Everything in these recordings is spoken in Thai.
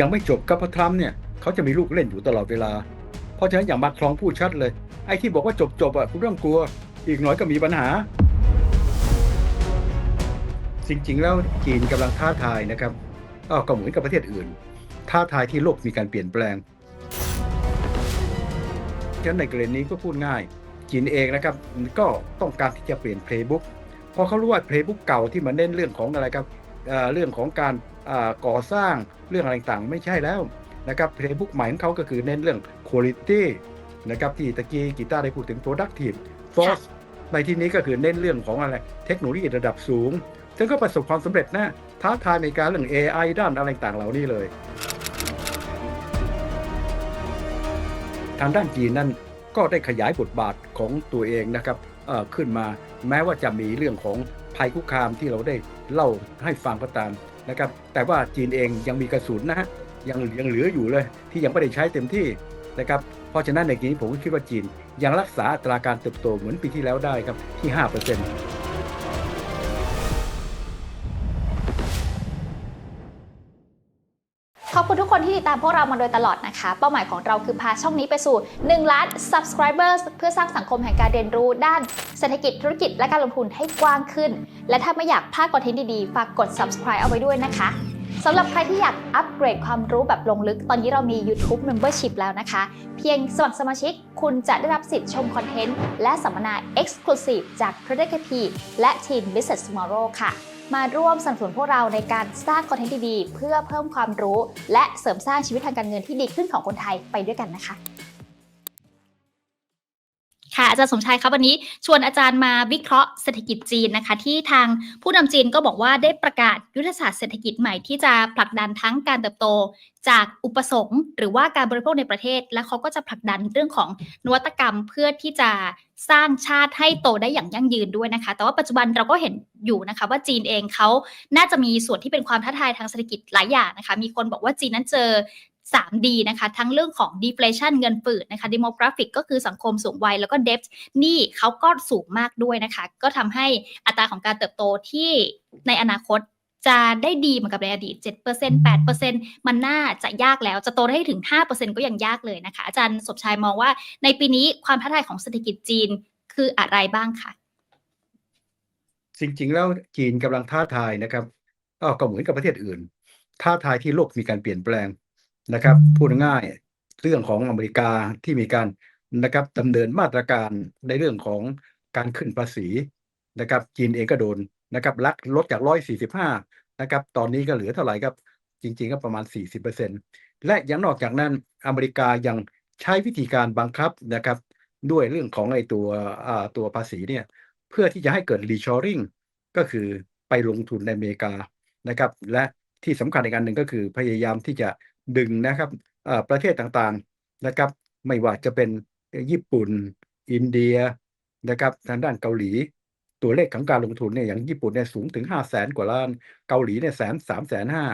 ยังไม่จบกับพระทรัมป์เนี่ยเขาจะมีลูกเล่นอยู่ตลอดเวลา เพราะฉะนั้นอย่างมาครองพูดชัดเลย ไอ้ที่บอกว่าจบจบๆอะคุณไม่ต้องกลัว อีกหน่อยก็มีปัญหา จริงๆ แล้วจีนกำลังท้าทายนะครับก็เหมือนกับประเทศอื่น ท้าทายที่โลกมีการเปลี่ยนแปลงฉะนั้นในกรณีนี้ก็พูดง่าย จีนเองนะครับก็ต้องการที่จะเปลี่ยนเพลย์บุ๊กพอเขารู้ว่าเพลย์บุ๊กเก่าที่มันเน้นเรื่องของอะไรครับ เอ่อเรื่องของการอ่าก่อสร้างเรื่องอะไรต่างๆไม่ใช่แล้วนะครับเพลย์บุ๊กใหม่ของเขาก็คือเน้นเรื่อง quality นะครับที่ตะกี้กีตาร์ได้พูดถึง productive force ในที่นี้ก็คือเน้นเรื่องของอะไรเทคโนโลยีระดับสูง ซึ่งก็ประสบความสำเร็จนะท้าทายในการเรื่อง AI ด้านอะไรต่างๆเหล่านี้เลย ทางด้านจีนนั้นก็ได้ขยายบทบาทของตัวเองนะครับเอ่อขึ้นมาแม้ว่าจะมีเรื่องของ ภัยคุกคามที่เราได้เล่าให้ฟังก็ตามนะครับ แต่ว่าจีนเองยังมีกระสุนนะฮะยังยังเหลืออยู่เลย ที่ยังไม่ได้ใช้เต็มที่นะครับ เพราะฉะนั้นในที่นี้ผมก็คิดว่าจีนยังรักษาอัตราการเติบโตเหมือนปีที่แล้วได้ครับที่ 5% ขอบคุณทุกคนที่ติดตามพวกเรามาโดยตลอดนะคะ เป้าหมายของเราคือพาช่องนี้ไปสู่ 1 ล้าน subscribers เพื่อสร้างสังคมแห่งการเรียนรู้ด้านเศรษฐกิจธุรกิจและการลงทุนให้กว้างขึ้น และถ้าไม่อยากพลาดคอนเทนต์ดีๆ ฝากกด subscribe เอาไว้ด้วยนะคะสำหรับใครที่อยากอัปเกรดความรู้แบบลงลึก ตอนนี้เรามี YouTube Membership แล้วนะคะ เพียงสมัครสมาชิก คุณจะได้รับสิทธิ์ชมคอนเทนต์และสัมมนา Exclusive จาก Trader KP และทีม Business Tomorrow ค่ะ มาร่วมสนับสนุนพวกเราในการสร้างคอนเทนต์ดีๆ เพื่อเพิ่มความรู้ และเสริมสร้างชีวิตทางการเงินที่ดีขึ้นของคนไทยไปด้วยกันนะคะ อาจารย์สมชายครับวันนี้ชวนอาจารย์มาวิเคราะห์เศรษฐกิจจีนนะคะ ที่ทางผู้นำจีนก็บอกว่าได้ประกาศยุทธศาสตร์เศรษฐกิจใหม่ที่จะผลักดันทั้งการเติบโตจากอุปสงค์หรือว่าการบริโภคในประเทศ และเขาก็จะผลักดันเรื่องของนวัตกรรมเพื่อที่จะสร้างชาติให้โตได้อย่างยั่งยืนด้วยนะคะ แต่ว่าปัจจุบันเราก็เห็นอยู่นะคะ ว่าจีนเองเขาน่าจะมีส่วนที่เป็นความท้าทายทางเศรษฐกิจหลายอย่างนะคะ มีคนบอกว่าจีนนั้นเจอ 3D นะคะ ทั้งเรื่องของ deflation เงินฝืดนะคะ demographic ก็คือสังคมสูงวัยแล้วก็ debt นี่เขาก็สูงมากด้วยนะคะ ก็ทำให้อัตราของการเติบโตที่ในอนาคตจะได้ดีเหมือนกับในอดีต 7% 8%มันน่าจะยากแล้ว จะโตได้ถึง 5%ก็ยังยากเลยนะคะ อาจารย์สมชายมองว่าในปีนี้ความท้าทายของเศรษฐกิจจีนคืออะไรบ้างคะจริงๆแล้วจีนกำลังท้าทายนะครับก็เหมือนกับประเทศอื่น ท้าทายที่โลกมีการเปลี่ยนแปลง นะครับพูดง่ายเรื่องของอเมริกาที่มีการนะครับดำเนินมาตรการในเรื่องของการขึ้นภาษีนะครับ จีนเองก็โดนนะครับลักลดจาก145นะครับ ตอนนี้ก็เหลือเท่าไหร่ครับ จริง ๆ ก็ประมาณ 40%และยังนอกจากนั้นอเมริกายังใช้วิธีการบังคับนะครับ ด้วยเรื่องของไอ้ตัวตัวภาษีเนี่ยเพื่อที่จะให้เกิด reshoring ก็คือไปลงทุนในอเมริกานะครับ และที่สำคัญอีกอันหนึ่งก็คือพยายามที่จะ ดึงนะครับประเทศต่างๆนะครับ ไม่ว่าจะเป็นญี่ปุ่น อินเดียนะครับทางด้านเกาหลี ตัวเลขของการลงทุนเนี่ยอย่างญี่ปุ่นเนี่ยสูงถึง5 0 0แสนกว่าล้าน เกาหลีเนี่ยแสนสามแสนห้า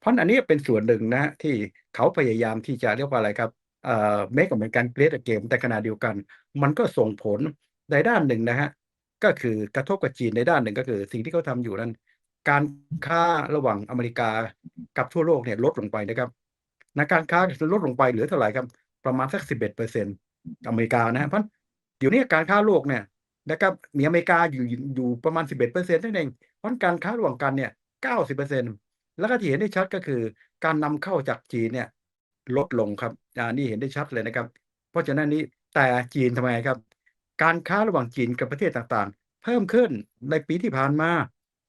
เพราะอันนี้เป็นส่วนหนึ่งนะที่เขาพยายามที่จะเรียกว่าอะไรครับเอ่อ make เหมือนการ create a game แต่ขณะเดียวกัน มันก็ส่งผลในด้านหนึ่งนะฮะก็คือกระทบกับจีนในด้านหนึ่งก็คือ สิ่งที่เขาทำอยู่นั้น การค้าระหว่างอเมริกากับทั่วโลกเนี่ยลดลงไปนะครับ นะการค้าจะลดลงไปเหลือเท่าไหร่ครับ ประมาณสักสิบเอ็ดเปอร์เซ็นต์อเมริกานะฮะเพราะเดี๋ยวนี้การค้าโลกเนี่ยนะครับมีอเมริกาอยู่อยู่ประมาณสิบเอ็ดเปอร์เซ็นต์นั่นเองเพราะการค้าระหว่างกันเนี่ยเก้าสิบเปอร์เซ็นต์แล้วก็ที่เห็นได้ชัดก็คือ การนำเข้าจากจีนเนี่ยลดลงครับอ่านี่เห็นได้ชัดเลยนะครับ เพราะฉะนั้นนี้แต่จีนทำไมครับ การค้าระหว่างจีนกับประเทศต่างๆ เพิ่มขึ้นในปีที่ผ่านมา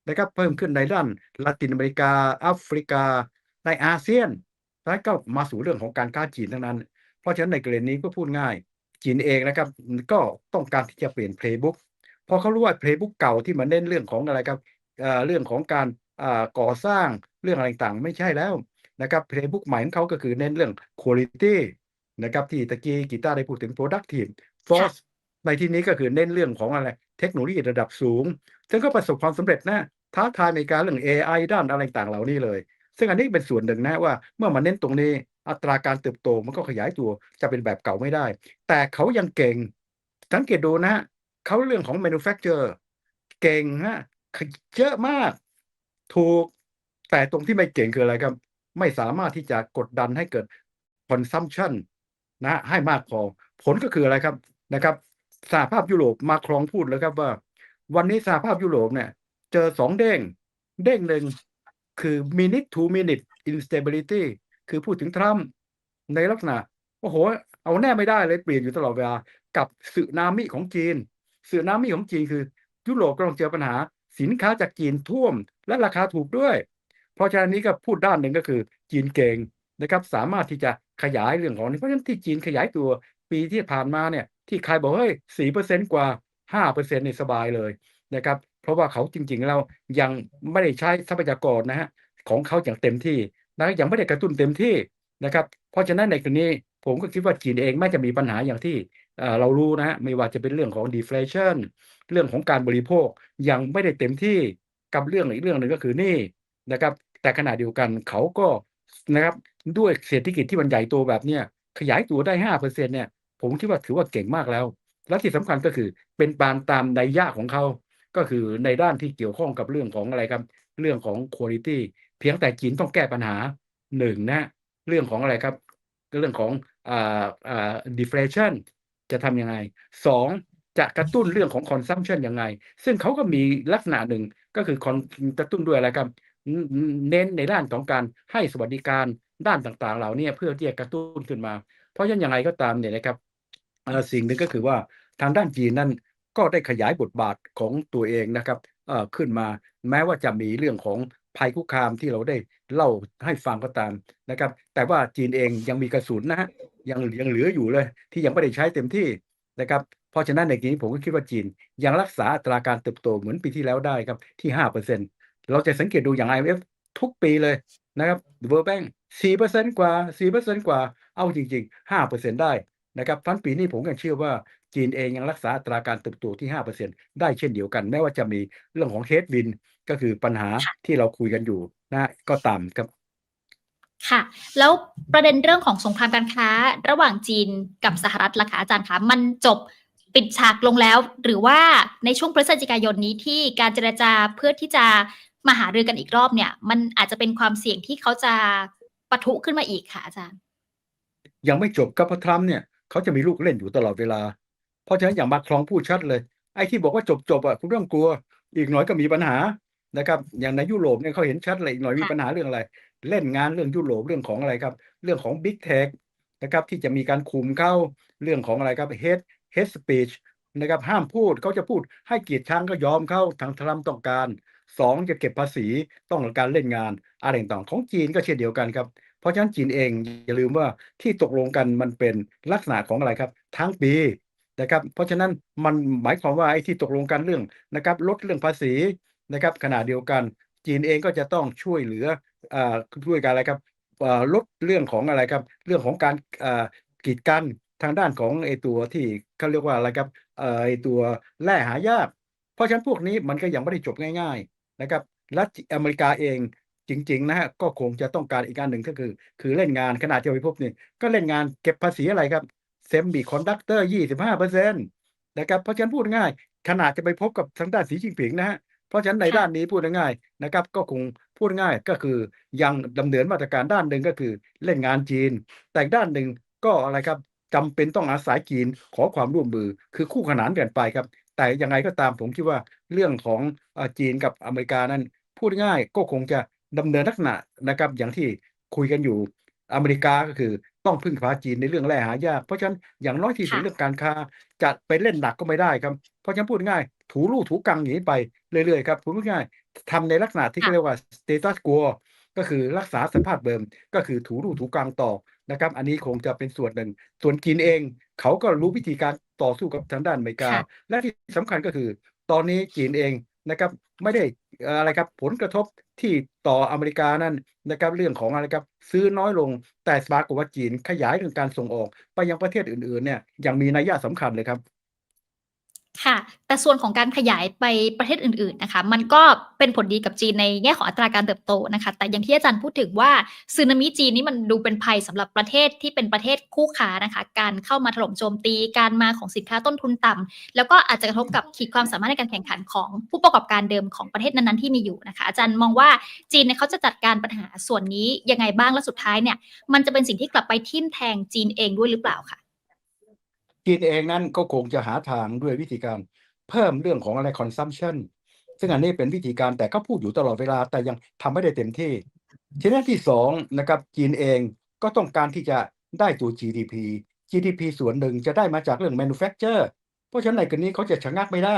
นะครับเพิ่มขึ้นในด้านลาตินอเมริกาแอฟริกา ในอาเซียน แล้วก็มาสู่เรื่องของการค้าจีนทั้งนั้น เพราะฉะนั้นในกรณีนี้ก็พูดง่าย จีนเองนะครับ ก็ต้องการที่จะเปลี่ยนเพลย์บุ๊กพอเขารู้ว่าเพลย์บุ๊กเก่าที่มันเน้นเรื่องของอะไรครับเเรื่องของการก่อสร้างเรื่องอะไรต่างๆไม่ใช่แล้วนะครับเพลย์บุ๊กใหม่ของเขาก็คือเน้นเรื่อง quality นะครับที่ตะกี้กีตาร์ได้พูดถึง productive force ในที่นี้ก็คือเน้นเรื่องของอะไร เทคโนโลยีระดับสูง ซึ่งก็ประสบความสำเร็จนะท้าทายในการเรื่อง AI ด้านอะไรต่างเหล่านี้เลย ซึ่งอันนี้เป็นส่วนหนึ่งนะว่าเมื่อมาเน้นตรงนี้อัตราการเติบโตมันก็ขยายตัวจะเป็นแบบเก่าไม่ได้ แต่เขายังเก่ง สังเกตดูนะเขาเรื่องของ manufacture เก่งฮะเยอะมาก ถูก แต่ตรงที่ไม่เก่งคืออะไรครับ ไม่สามารถที่จะกดดันให้เกิด consumption นะฮะให้มากพอ ผลก็คืออะไรครับนะครับสหภาพยุโรปมาครองพูดแล้วครับว่า วันนี้สหภาพยุโรปเนี่ย เจอสองเด้ง เด้งหนึ่ง คือ minute to minute instability คือพูดถึงทรัมป์ในลักษณะ โอ้โห เอาแน่ไม่ได้เลยเปลี่ยนอยู่ตลอดเวลา กับสึนามิของจีนสึนามิของจีนคือ ยุโรปกำลังเจอปัญหา สินค้าจากจีนท่วม และราคาถูกด้วย เพราะฉะนั้นนี้ก็พูดด้านหนึ่งก็คือ จีนเก่งนะครับ สามารถที่จะขยายเรื่องของนี้เพราะฉะนั้นที่จีนขยายตัวปีที่ผ่านมาเนี่ย ที่ใครบอกเฮ้ยสี่เปอร์เซ็นกว่าห้าเปอร์เซ็นต์นี่สบายเลยนะครับ เพราะว่าเขาจริงๆแล้วยังไม่ได้ใช้ทรัพยากรนะฮะของเขาอย่างเต็มที่นะยังไม่ได้กระตุ้นเต็มที่นะครับ เพราะฉะนั้นในกรณีผมก็คิดว่าจีนเองไม่จะมีปัญหาอย่างที่เรารู้นะฮะไม่ว่าจะเป็นเรื่องของ deflation เรื่องของการบริโภคยังไม่ได้เต็มที่กับเรื่องอีกเรื่องหนึ่งก็คือนี่นะครับ แต่ขณะเดียวกันเขาก็นะครับด้วยเศรษฐกิจที่มันใหญ่โตแบบเนี้ยขยายตัวได้ห้าเปอร์เซ็นเนี่ยผมคิดว่าถือว่าเก่งมากแล้ว และที่สำคัญก็คือเป็นปานตามนัยยะของเขา ก็คือในด้านที่เกี่ยวข้องกับเรื่องของอะไรครับ เรื่องของ quality เพียงแต่จีนต้องแก้ปัญหาหนึ่งนะเรื่องของอะไรครับ เรื่องของอ่าอ่า deflation จะทำยังไงสองจะกระตุ้นเรื่องของ consumption ยังไง ซึ่งเขาก็มีลักษณะหนึ่งก็คือ con กระตุ้นด้วยอะไรครับเน้นในด้านของการให้สวัสดิการด้านต่างๆ เหล่านี้เพื่อที่จะกระตุ้นขึ้นมา เพราะฉะนั้นยังไงก็ตามเนี่ยนะครับอ่อสิ่งหนึ่งก็คือว่าทางด้านจีนนั้น ก็ได้ขยายบทบาทของตัวเองนะครับเอ่อขึ้นมาแม้ว่าจะมีเรื่องของภัยคุกคามที่เราได้เล่าให้ฟังก็ตามนะครับ แต่ว่าจีนเองยังมีกระสุนนะฮะยังยังเหลืออยู่เลย ที่ยังไม่ได้ใช้เต็มที่นะครับ เพราะฉะนั้นในที่นี้ผมก็คิดว่าจีน ยังรักษาอัตราการเติบโตเหมือนปีที่แล้วได้ครับที่ห้าเปอร์เซ็นเราจะสังเกตดูอย่าง IMF ทุกปีเลยนะครับ World Bank สี่เปอร์เซ็นกว่าสี่เปอร์เซ็นกว่าเอาจริงๆห้าเปอร์เซ็นได้นะครับพันปีนี้ผมยังเชื่อว่า จีนเองยังรักษาอัตราการเติบโตที่ห้าเปอร์เซ็นได้เช่นเดียวกัน แม้ว่าจะมีเรื่องของเฮดวินก็คือปัญหาที่เราคุยกันอยู่นะก็ตามครับค่ะ แล้วประเด็นเรื่องของสงครามการค้าระหว่างจีนกับสหรัฐล่ะคะอาจารย์คะมันจบปิดฉากลงแล้ว หรือว่าในช่วงพฤศจิกายนนี้ที่การเจรจาเพื่อที่จะมาหารือกันอีกรอบเนี่ย มันอาจจะเป็นความเสี่ยงที่เขาจะปะทุขึ้นมาอีกค่ะอาจารย์ ยังไม่จบกับพระทรัมป์เนี่ยเขาจะมีลูกเล่นอยู่ตลอดเวลา เพราะฉะนั้นอย่างมาครองพูดชัดเลย ไอ้ที่บอกว่าจบจบอะคุณไม่ต้องกลัว อีกหน่อยก็มีปัญหานะครับ อย่างในยุโรปเนี่ยเขาเห็นชัดเลยอีกหน่อยมีปัญหาเรื่องอะไร เล่นงานเรื่องยุโรปเรื่องของอะไรครับ เรื่องของ Big Tech นะครับที่จะมีการคุมเข้าเรื่องของอะไรครับ Head Head Speech นะครับห้ามพูดเขาจะพูดให้เกียรติช้างก็ยอมเข้าทางทรัมป์ต้องการสองจะเก็บภาษีต้องการเล่นงานอะไรต่างๆของจีนก็เช่นเดียวกันครับเพราะฉะนั้นจีนเองอย่าลืมว่าที่ตกลงกันมันเป็นลักษณะของอะไรครับ ทั้งปี นะครับ เพราะฉะนั้นมันหมายความว่าไอ้ที่ตกลงกันเรื่องนะครับลดเรื่องภาษีนะครับขณะเดียวกัน จีนเองก็จะต้องช่วยเหลืออ่าช่วยกันอะไรครับลดเรื่องของอะไรครับ เรื่องของการอ่ากีดกันทางด้านของไอ้ตัวที่เขาเรียกว่าอะไรครับอ่อไอ้ตัวแร่หายาก เพราะฉะนั้นพวกนี้มันก็ยังไม่ได้จบง่ายๆนะครับและอเมริกาเองจริงๆนะฮะก็คงจะต้องการอีกการหนึ่งก็คือ คือเล่นงานขณะที่ไปพบนี่ก็เล่นงานเก็บภาษีอะไรครับ เซมบีคอนดักเตอร์ยี่สิบห้าเปอร์เซ็นต์นะครับเพราะฉะนั้นพูดง่าย ขนาดจะไปพบกับทางด้านสีจิ้นผิงนะฮะเพราะฉะนั้นในด้านนี้พูดง่ายนะครับ ก็คงพูดง่ายก็คือยังดำเนินมาตรการด้านหนึ่งก็คือเล่นงานจีน แต่ด้านหนึ่งก็อะไรครับจำเป็นต้องอาศัยจีนขอความร่วมมือคือคู่ขนานกันไปครับ แต่ยังไงก็ตามผมคิดว่าเรื่องของจีนกับอเมริกานั้น พูดง่ายก็คงจะดำเนินลักษณะนะครับ อย่างที่คุยกันอยู่อเมริกาก็คือ ต้องพึ่งพาจีนในเรื่องแร่หายาก เพราะฉะนั้นอย่างน้อยที่สุดค่ะเรื่องการค้าจะไปเล่นหนักก็ไม่ได้ครับ เพราะฉะนั้นพูดง่าย ถูลู่ถูกังอย่างนี้ไปเรื่อยๆครับพูดง่ายทำในลักษณะที่เขาเรียกว่า status quo ก็คือรักษาสภาพเดิมก็คือถูลู่ถูกังต่อนะครับ อันนี้คงจะเป็นส่วนหนึ่ง ส่วนจีนเอง เขาก็รู้วิธีการต่อสู้กับทางด้านอเมริกาค่ะและที่สำคัญก็คือ ตอนนี้จีนเองนะครับ ไม่ได้เอ่ออะไรครับผลกระทบ ที่ต่ออเมริกานั่นนะครับเรื่องของอะไรครับซื้อน้อยลงแต่สปรากว่าจีนขยายเรื่องการส่งออก ไปยังประเทศอื่นๆเนี่ยยังมีนัยยะสำคัญเลยครับ ค่ะ แต่ส่วนของการขยายไปประเทศอื่นๆนะคะ มันก็เป็นผลดีกับจีนในแง่ของอัตราการเติบโตนะคะ แต่อย่างที่อาจารย์พูดถึงว่าสึนามิจีนนี่มันดูเป็นภัยสำหรับประเทศที่เป็นประเทศคู่ค้านะคะ การเข้ามาถล่มโจมตี การมาของสินค้าต้นทุนต่ำแล้วก็อาจจะกระทบกับขีดความสามารถในการแข่งขันของผู้ประกอบการเดิมของประเทศนั้นๆที่มีอยู่นะคะ อาจารย์มองว่าจีนเนี่ยเขาจะจัดการปัญหาส่วนนี้ยังไงบ้าง และสุดท้ายเนี่ย มันจะเป็นสิ่งที่กลับไปทิ่มแทงจีนเองด้วยหรือเปล่าคะ? จีนเองนั้นก็คงจะหาทางด้วยวิธีการเพิ่มเรื่องของอะไร consumption ซึ่งอันนี้เป็นวิธีการแต่ก็พูดอยู่ตลอดเวลาแต่ยังทำไม่ได้เต็มที่ทีนี้ที่2นะครับจีนเองก็ต้องการที่จะได้ตัว GDP GDP ส่วนหนึ่งจะได้มาจากเรื่อง manufacture เพราะฉะนั้นในกรณีเขาจะชะงักไม่ได้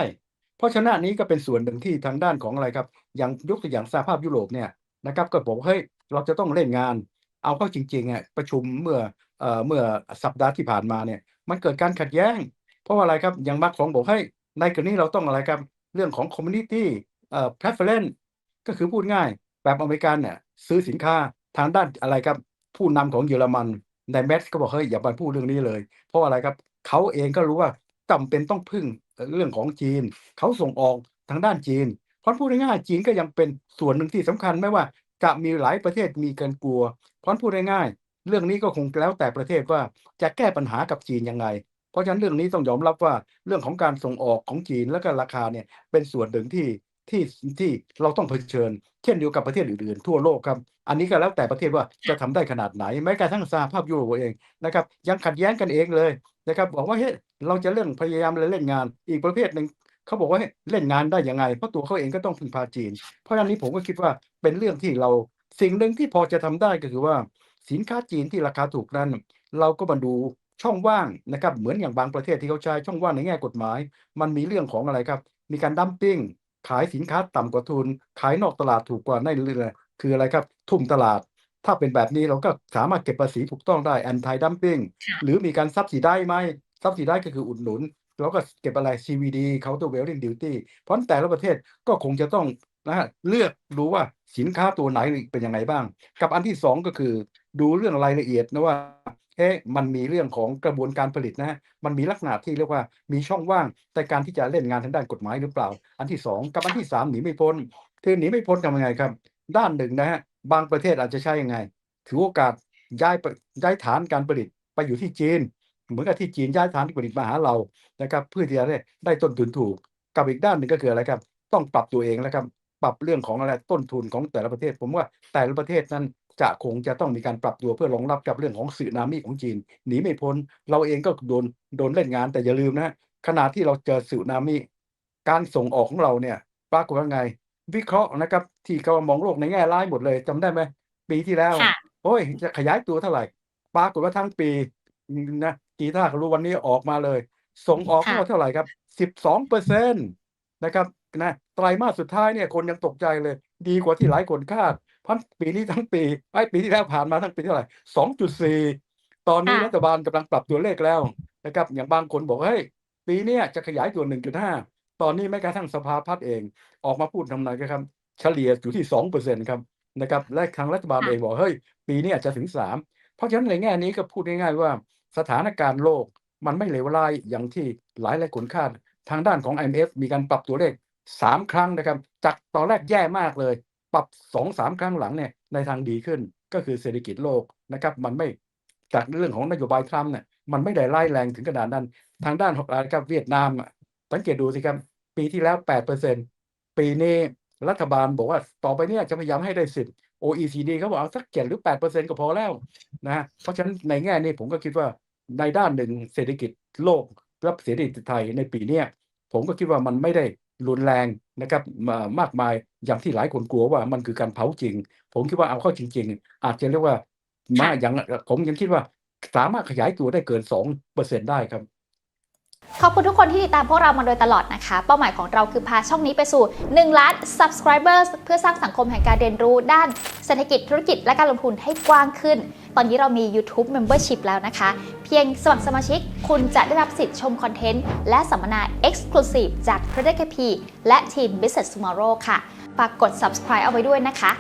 เพราะฉะนั้นนี้ก็เป็นส่วนหนึ่งที่ทางด้านของอะไรครับ อย่างยกตัวอย่างสหภาพยุโรปเนี่ยนะครับก็บอกว่าเฮ้ยเราจะต้องเล่นงาน เอาเข้าจริงๆอะประชุมเมื่อเอ่อเมื่อสัปดาห์ที่ผ่านมาเนี่ย มันเกิดการขัดแย้ง เพราะว่าอะไรครับอย่าง Macron บอกเฮ้ในกรณีเราต้องอะไรครับ เรื่องของ community เอ่อ preference ก็คือพูดง่าย แบบอเมริกันเนี่ยซื้อสินค้าทางด้านอะไรครับ ผู้นำของเยอรมันใน Metz ก็บอกเฮ้ยอย่ามาพูดเรื่องนี้เลย เพราะอะไรครับเขาเองก็รู้ว่าจำเป็นต้องพึ่งเรื่องของจีน เขาส่งออกทางด้านจีนเพราะพูดง่ายๆจีนก็ยังเป็นส่วนหนึ่งที่สำคัญไม่ว่าจะมีหลายประเทศมีการกลัวเพราะพูดง่าย เรื่องนี้ก็คงแล้วแต่ประเทศว่าจะแก้ปัญหากับจีนยังไง เพราะฉะนั้นเรื่องนี้ต้องยอมรับว่าเรื่องของการส่งออกของจีนแล้วก็ราคาเนี่ยเป็นส่วนหนึ่งที่ที่ที่เราต้องเผชิญ เช่นเดียวกับประเทศอื่นๆทั่วโลกครับ อันนี้ก็แล้วแต่ประเทศว่าจะทำได้ขนาดไหนแม้กระทั่งสหภาพยุโรปเองนะครับยังขัดแย้งกันเองเลยนะครับบอกว่าเฮ้ยเราจะเรื่องพยายามเล่นงาน อีกประเภทหนึ่งเขาบอกว่าเฮ้ยเล่นงานได้ยังไงเพราะตัวเขาเองก็ต้องพึ่งพาจีน เพราะฉะนั้นนี้ผมก็คิดว่าเป็นเรื่องที่เราสิ่งหนึ่งที่พอจะทำได้ก็คือว่า สินค้าจีนที่ราคาถูกนั้น เราก็มาดูช่องว่างนะครับ เหมือนอย่างบางประเทศที่เขาใช้ช่องว่างในแง่กฎหมาย มันมีเรื่องของอะไรครับ มีการดัมปิงขายสินค้าต่ำกว่าทุน ขายนอกตลาดถูกกว่านั่นเรื่องคืออะไรครับ ทุ่มตลาด ถ้าเป็นแบบนี้เราก็สามารถเก็บภาษีถูกต้องได้ Anti dumping ค่ะหรือมีการ subsidize ไหม subsidize ก็คืออุดหนุนแล้วก็เก็บอะไร CVD countervailing duty เพราะฉะนั้นแต่ละประเทศก็คงจะต้อง นะเลือกดูว่าสินค้าตัวไหนเป็นยังไงบ้าง กับอันที่2ก็คือ ดูเรื่องรายละเอียดนะว่าเอ๊ะมันมีเรื่องของกระบวนการผลิตนะครับมันมีลักษณะที่เรียกว่ามีช่องว่างในการที่จะเล่นงานทางด้านกฎหมายหรือเปล่า อันที่2กับอันที่3หนีไม่พ้นคือหนีไม่พ้นทำยังไงครับ ด้านหนึ่งนะครับางประเทศอาจจะใช้ยังไง ถือโอกาสย้ายย้ายฐานการผลิตไปอยู่ที่จีน เหมือนกับที่จีนย้ายฐานการผลิตมาหาเรานะครับเพื่อที่จะได้ได้ต้นทุนถูก กับอีกด้านหนึ่งก็คืออะไรครับ ต้องปรับตัวเองแล้วครับ ปรับเรื่องของอะไรต้นทุนของแต่ละประเทศ ผมว่าแต่ละประเทศนั้นจะคงจะต้องมีการปรับตัวเพื่อรองรับกับเรื่องของสึนามิของจีนหนีไม่พ้น เราเองก็โดนโดนเล่นงานแต่อย่าลืมนะครับขณะที่เราเจอสึนามิ การส่งออกของเราเนี่ยปรากฏว่าไง วิเคราะห์นะครับ ที่เขามองโลกในแง่ร้ายหมดเลยจำได้ไหมปีที่แล้วค่ะโอ๊ยจะขยายตัวเท่าไรปรากฏว่าทั้งปีอืมนะกีตาร์ก็รู้วันนี้ออกมาเลย ส่งออกค่ะเราเท่าไรครับ12%นะครับนะ ไตรมาสสุดท้ายเนี่ยคนยังตกใจเลย ดีกว่าที่หลายคนคาดเพราะปีนี้ทั้งปีเอ๊ยปีที่แล้วผ่านมาทั้งปีเท่าไร2.4ตอนนี้ค่ะรัฐบาลกำลังปรับตัวเลขแล้วนะครับ อย่างบางคนบอกเฮ้ยปีเนี้ยจะขยายตัว1.5ตอนนี้แม้กระทั่งสภาพัฒน์เอง ออกมาพูดทำนายนะครับ เฉลี่ยอยู่ที่2%ครับนะครับ และทางรัฐบาลค่ะเองบอกเฮ้ย ปีนี้อาจจะถึง3เพราะฉะนั้นในแง่นี้ก็พูดง่ายๆว่าสถานการณ์โลกมันไม่เลวร้ายอย่างที่หลายๆคนคาด ทางด้านของ IMF มีการปรับตัวเลข 3ครั้งนะครับ จากตอนแรกแย่มากเลย ปรับ2-3ครั้งหลังเนี่ยในทางดีขึ้นก็คือเศรษฐกิจโลกนะครับ มันไม่จากเรื่องของนโยบายทรัมป์เนี่ยมันไม่ได้ร้ายแรงถึงขนาดนั้น ทางด้านของอะไรครับเวียดนามอะสังเกตดูสิครับ ปีที่แล้ว8%ปีนี้รัฐบาลบอกว่าต่อไปเนี่ยจะพยายามให้ได้10 OECD เขาบอกเอาสัก7หรือ8%ก็พอแล้วนะเพราะฉะนั้นในแง่นี้ผมก็คิดว่าในด้านหนึ่งเศรษฐกิจโลกและเศรษฐกิจไทยในปีนี้ผมก็คิดว่ามันไม่ได้ รุนแรงนะครับมามากมายอย่างที่หลายคนกลัวว่ามันคือการเผาจริง ผมคิดว่าเอาเข้าจริง ๆ อาจจะเรียกว่ามาอย่างผมยังคิดว่าสามารถขยายตัวได้เกินสองเปอร์เซ็นได้ครับ ขอบคุณทุกคนที่ติดตามพวกเรามาโดยตลอดนะคะ เป้าหมายของเราคือพาช่องนี้ไปสู่ 1 ล้าน subscribers เพื่อสร้างสังคมแห่งการเรียนรู้ด้านเศรษฐกิจธุรกิจและการลงทุนให้กว้างขึ้น ตอนนี้เรามี YouTube Membership แล้วนะคะ เพียงสมัครสมาชิก คุณจะได้รับสิทธิ์ชมคอนเทนต์ และสัมมนา Exclusive จาก Credit KP และทีม Business Tomorrow ค่ะ ฝากกด subscribe เอาไว้ด้วยนะคะ